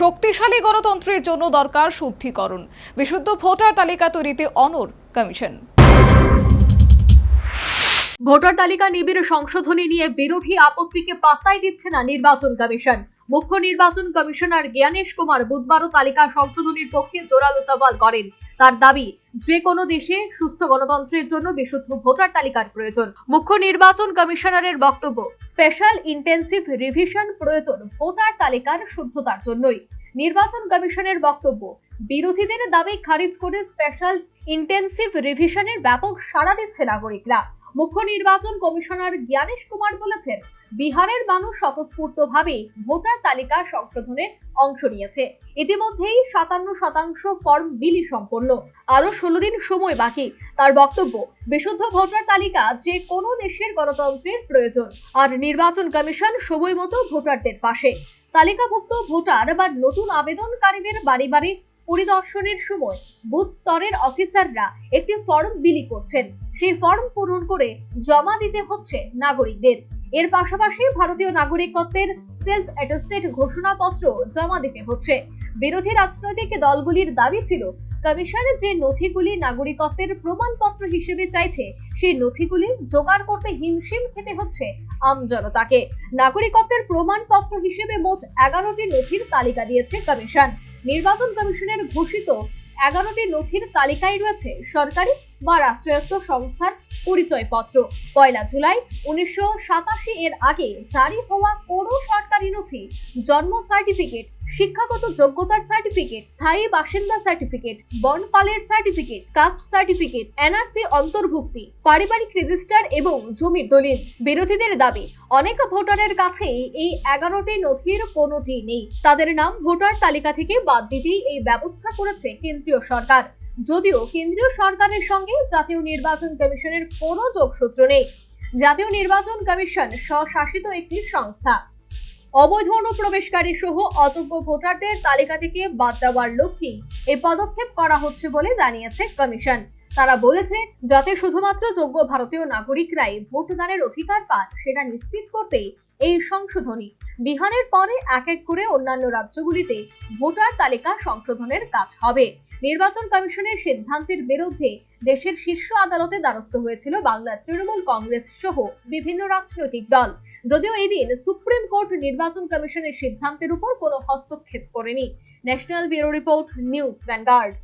শক্তিশালী গণতন্ত্রের জন্য দরকার শুদ্ধিকরণ। বিশুদ্ধ ভোটার তালিকা তৈরিতে অনর কমিশন। ভোটার তালিকা নিবিড় সংশোধনী নিয়ে বিরোধী আপত্তিকে পাত্তাই দিচ্ছে না নির্বাচন কমিশন। মুখ্য নির্বাচন কমিশনার জ্ঞানেশ কুমার বুধবারও তালিকা সংশোধনীর পক্ষে জোরালো সওয়াল করেন। তার দাবি, যে কোনো দেশে সুস্থ গণতন্ত্রের জন্য বিশুদ্ধ ভোটার তালিকার প্রয়োজন। মুখ্য নির্বাচন কমিশনারের বক্তব্য স্পেশাল ইন্টেন্সিভ রিভিশন প্রয়োজন ভোটার তালিকার শুদ্ধতার জন্যই। নির্বাচন কমিশনের বক্তব্য, বিরোধীদের দাবি খারিজ করে স্পেশাল ইন্টেন্সিভ রিভিশনের ব্যাপক সাড়া দিচ্ছে নাগরিকরা। মুখ্য নির্বাচন কমিশনার জ্ঞানেশ কুমার বলেছেন বিহারের মানুষ স্বতঃস্ফূর্তভাবে ভোটার তালিকা সংশোধনে অংশ নিয়েছে। ইতিমধ্যেই সাতান্ন শতাংশ ফর্ম বিলি সম্পন্ন। আরও ষোলো দিন সময় বাকি। তার বক্তব্য, বিশুদ্ধ ভোটার তালিকা যে কোনো দেশের গণতন্ত্রের প্রয়োজন। আর নির্বাচন কমিশন সময় মতো ভোটারদের পাশে। তালিকাভুক্ত ভোটার বা নতুন আবেদনকারীদের বাড়ি বাড়ি পরিদর্শনের সময় বুথ স্তরের অফিসাররা একটি ফর্ম বিলি করছেন। সেই ফর্ম পূরণ করে জমা দিতে হচ্ছে নাগরিকদের। এর পাশাপাশি ভারতীয় নাগরিকত্বের সেলফ অ্যাটেস্টেড ঘোষণাপত্র জমা দিতে হচ্ছে। বিরোধী রাজনৈতিক দলগুলির দাবি ছিল, কমিশন যে নথিগুলি নাগরিকত্বের প্রমাণপত্র হিসেবে চাইছে, সেই নথিগুলি জোগাড় করতে হিমশিম খেতে হচ্ছে আমজনতাকে নাগরিকত্বের প্রমাণপত্র হিসেবে মোট এগারোটি নথির তালিকা দিয়েছে কমিশন। নির্বাচন কমিশনের ঘোষিত এগারোটি নথির তালিকায় রয়েছে সরকারি বা রাষ্ট্রায়ত্ত সংস্থার পরিচয়পত্র। পয়লা জুলাই উনিশশো সাতাশি এর আগে জারি হওয়া কোনো সরকারি নথি, জন্ম সার্টিফিকেট শিক্ষাগত যোগ্যতার সার্টিফিকেট স্থায়ী বাসিন্দা সার্টিফিকেট বনপালের সার্টিফিকেট কাস্ট সার্টিফিকেট এনআরসি অন্তর্ভুক্তি, পারিবারিক রেজিস্টার এবং জমির দলিল। বিরোধীদের দাবি, অনেক ভোটারের কাছে এই এগারোটি নথির কোনোটি নেই। তাদের নাম ভোটার তালিকা থেকে বাদ দিতেই এই ব্যবস্থা করেছে কেন্দ্রীয় সরকার। যদিও কেন্দ্রীয় সরকারের সঙ্গে জাতীয় নির্বাচন কমিশনের কোনো যোগসূত্র নেই। জাতীয় নির্বাচন কমিশন স্বশাসিত একটি সংস্থা। অবৈধ অনুপ্রবেশকারী সহ অযোগ্য ভোটারদের তালিকা থেকে বাদ দেওয়ার লক্ষ্যেই এই পদক্ষেপ করা হচ্ছে বলে জানিয়েছে কমিশন। তারা বলেছে, যাতে শুধুমাত্র যোগ্য ভারতীয় নাগরিকরাই ভোটদানের অধিকার পান, সেটা নিশ্চিত করতেই এই সংশোধনী। বিহারের পরে এক এক করে অন্যান্য রাজ্যগুলিতে ভোটার তালিকা সংশোধনের কাজ হবে। নির্বাচন কমিশনের সিদ্ধান্তের বিরুদ্ধে দেশের শীর্ষ আদালতে দ্বারস্থ হয়েছিল বাংলার তৃণমূল কংগ্রেস সহ বিভিন্ন রাজনৈতিক দল। যদিও এদিন সুপ্রিম কোর্ট নির্বাচন কমিশনের সিদ্ধান্তের উপর কোনো হস্তক্ষেপ করেনি। National bureau report, news Vanguard.